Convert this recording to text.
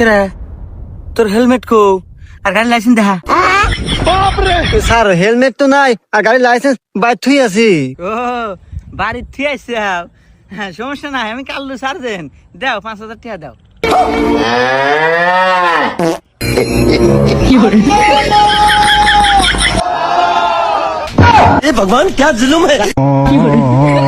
কেরে তোর হেলমেট কো আর গাড়ি লাইসেন্স দেখা স্যার হেলমেট তো নাই আর গাড়ির লাইসেন্স বাইর থুই আছি ও বাড়ির ঠিক আছে হ্যাঁ সমস্যা নাই আমি কাল্লু সার্জেন দাও পাঁচ হাজার টাকা দাও ভগবান ক্যা জুলুম হ্যাঁ